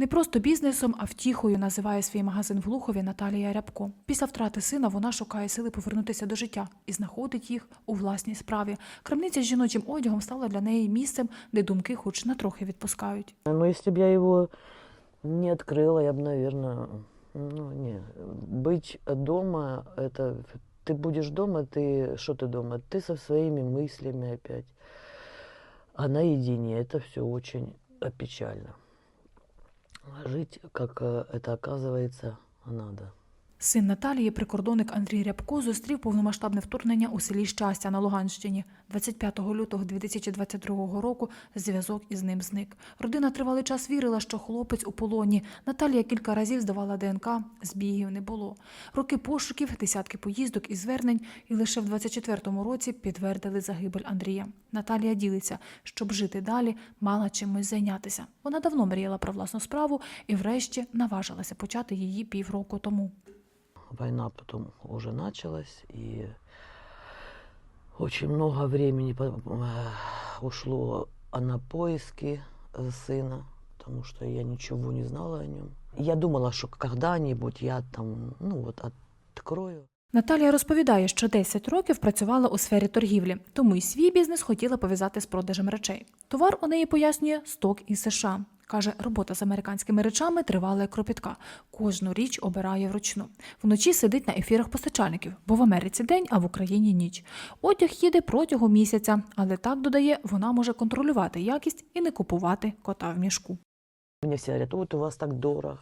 Не просто бізнесом, а втіхою називає свій магазин в Глухові Наталія Рябко. Після втрати сина вона шукає сили повернутися до життя і знаходить їх у власній справі. Крамниця з жіночим одягом стала для неї місцем, де думки хоч на трохи відпускають. Но если бы я его не открыла, я бы, наверное, ну, не. Быть дома, это ты будешь дома, ты что ты дома? Ты со своими мыслями опять. А наедине это все очень э, печально. А Жить, как э, это оказывается, надо. Син Наталії, прикордонник Андрій Рябко, зустрів повномасштабне вторгнення у селі Щастя на Луганщині. 25 лютого 2022 року зв'язок із ним зник. Родина тривалий час вірила, що хлопець у полоні. Наталія кілька разів здавала ДНК, збігів не було. Роки пошуків, десятки поїздок і звернень, і лише в 24-му році підтвердили загибель Андрія. Наталія ділиться, щоб жити далі, мала чимось зайнятися. Вона давно мріяла про власну справу і, врешті, наважилася почати її півроку тому Война потом уже началась, и очень много времени по- э, ушло на поиски э, сына, потому что я ничего не знала о нем. Я думала, что когда-нибудь я там, ну вот, открою. Наталія розповідає, що 10 років працювала у сфері торгівлі, тому й свій бізнес хотіла пов'язати з продажем речей. Товар у неї пояснює сток із США. Каже, робота з американськими речами тривала як кропітка. Кожну річ обирає вручну. Вночі сидить на ефірах постачальників, бо в Америці день, а в Україні ніч. Одяг їде протягом місяця, але так додає, вона може контролювати якість і не купувати кота в мішку. Мне все говорят, вот у вас так дорого.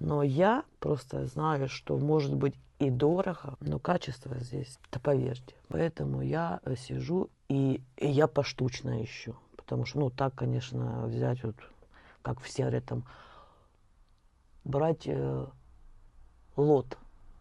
Но я просто знаю, что может быть и дорого, но качество здесь, да поверьте. Поэтому я э, сижу и, и я поштучно ищу. Потому что, ну, так, конечно, взять вот, как говорят, там, брать э, лот.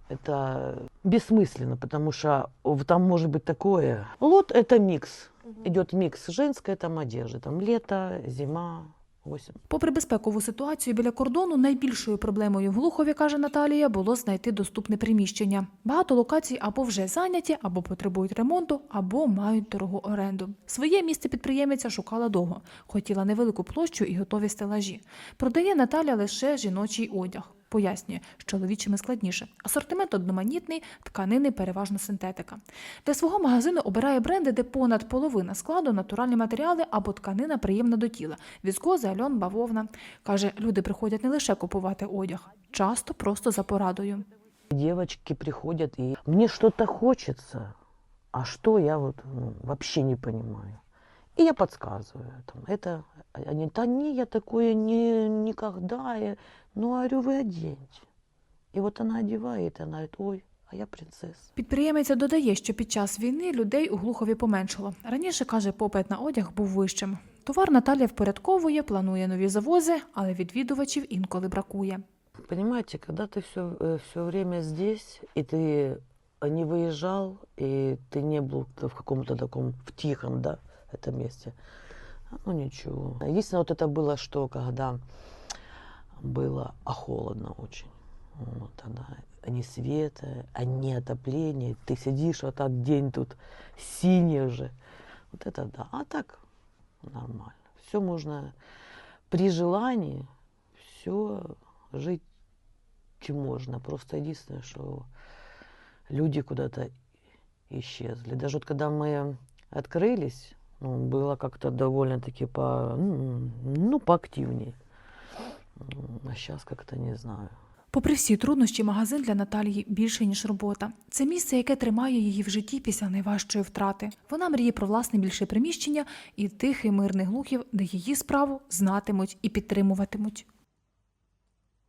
Это бессмысленно, потому что в- там может быть такое. Лот – это микс. Идет микс женской там одежды. Там лето, зима, осень. Попри безпекову ситуацію біля кордону, найбільшою проблемою в Глухові, каже Наталія, було знайти доступне приміщення. Багато локацій або вже зайняті, або потребують ремонту, або мають дорогу оренду. Своє місце підприємиця шукала довго, хотіла невелику площу і готові стелажі. Продає Наталя лише жіночий одяг. Пояснює, з чоловічими складніше. Асортимент одноманітний, тканини переважно синтетика. Для свого магазину обирає бренди, де понад половина складу натуральні матеріали або тканина приємна до тіла. Віскоза, альон, бавовна. Каже, люди приходять не лише купувати одяг, часто просто за порадою. Девочки приходят, и мне что-то хочется, а что я вот ну, вообще не понимаю. И я подсказываю. Там, это, они, да не, я такое не, никогда. Я, ну, говорю, вы оденьте. И вот она одевает, и она говорит, ой, а я принцесса. Підприємиця додає, що під час війни людей у Глухові поменшало. Раніше, каже, попит на одяг був вищим. Товар Наталія впорядковує, планує нові завози, але відвідувачів інколи бракує. Понимаете, когда ты все, все время здесь, и ты не выезжал, и ты не был в каком-то таком, в тихом, да, этом месте, ну ничего. Единственное, вот это было, что когда было а холодно очень, вот тогда ни света, а ни отопления, ты сидишь вот так день тут синий уже, вот это да, а так нормально. Все можно при желании, все жить можно. Просто единственное, что люди куда-то исчезли. Даже вот когда мы открылись, было как-то довольно-таки по, ну, ну, поактивнее. А сейчас как-то не знаю. Попри всі труднощі, магазин для Наталії більше ніж робота. Це місце, яке тримає її в житті після найважчої втрати. Вона мріє про власне більше приміщення і тихий мирний глухів, де її справу знатимуть і підтримуватимуть.